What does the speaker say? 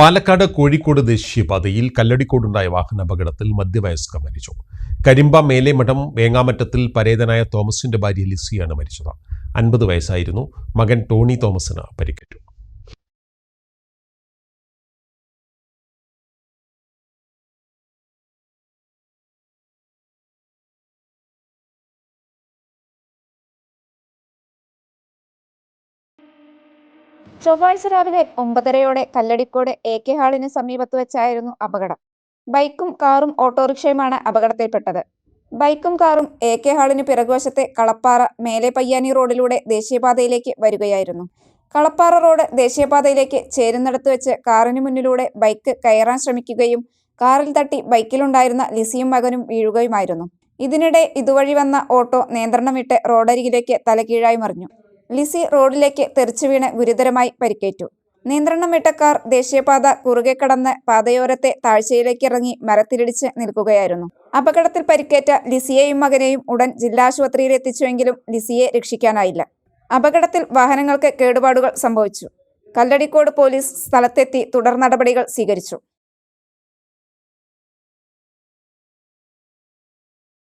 പാലക്കാട് കോഴിക്കോട് ദേശീയപാതയിൽ കല്ലടിക്കോടുണ്ടായ വാഹനാപകടത്തിൽ മധ്യവയസ്ക മരിച്ചു. കരിമ്പ മേലേമഠം വേങ്ങാമറ്റത്തിൽ പരേതനായ തോമസിന്റെ ഭാര്യ ലിസിയാണ് മരിച്ചത്. അൻപത് വയസ്സായിരുന്നു. മകൻ ടോണി തോമസിന് പരിക്കേറ്റു. ചൊവ്വാഴ്ച രാവിലെ ഒമ്പതരയോടെ കല്ലടിക്കോട് എ കെ ഹാളിന് സമീപത്ത് വെച്ചായിരുന്നു അപകടം. ബൈക്കും കാറും ഓട്ടോറിക്ഷയുമാണ് അപകടത്തിൽപ്പെട്ടത്. ബൈക്കും കാറും എ കെ ഹാളിന് പിറകുവശത്തെ കളപ്പാറ മേലെ പയ്യാനി റോഡിലൂടെ ദേശീയപാതയിലേക്ക് വരികയായിരുന്നു. കളപ്പാറ റോഡ് ദേശീയപാതയിലേക്ക് ചേരുന്നിടത്ത് വെച്ച് കാറിന് മുന്നിലൂടെ ബൈക്ക് കയറാൻ ശ്രമിക്കുകയും കാറിൽ തട്ടി ബൈക്കിലുണ്ടായിരുന്ന ലിസിയും മകനും വീഴുകയുമായിരുന്നു. ഇതിനിടെ ഇതുവഴി വന്ന ഓട്ടോ നിയന്ത്രണം വിട്ട് റോഡരികിലേക്ക് തലകീഴായി മറിഞ്ഞു. ലിസി റോഡിലേക്ക് തെറിച്ചു വീണ് ഗുരുതരമായി പരിക്കേറ്റു. നിയന്ത്രണം വിട്ട കാർ ദേശീയപാത കുറുകെ കടന്ന് പാതയോരത്തെ താഴ്ചയിലേക്ക് ഇറങ്ങി മരത്തിലിടിച്ച് നിൽക്കുകയായിരുന്നു. അപകടത്തിൽ പരിക്കേറ്റ ലിസിയെയും മകനെയും ഉടൻ ജില്ലാ ആശുപത്രിയിൽ എത്തിച്ചുവെങ്കിലും ലിസിയെ രക്ഷിക്കാനായില്ല. അപകടത്തിൽ വാഹനങ്ങൾക്ക് കേടുപാടുകൾ സംഭവിച്ചു. കല്ലടിക്കോട് പോലീസ് സ്ഥലത്തെത്തി തുടർ നടപടികൾ സ്വീകരിച്ചു.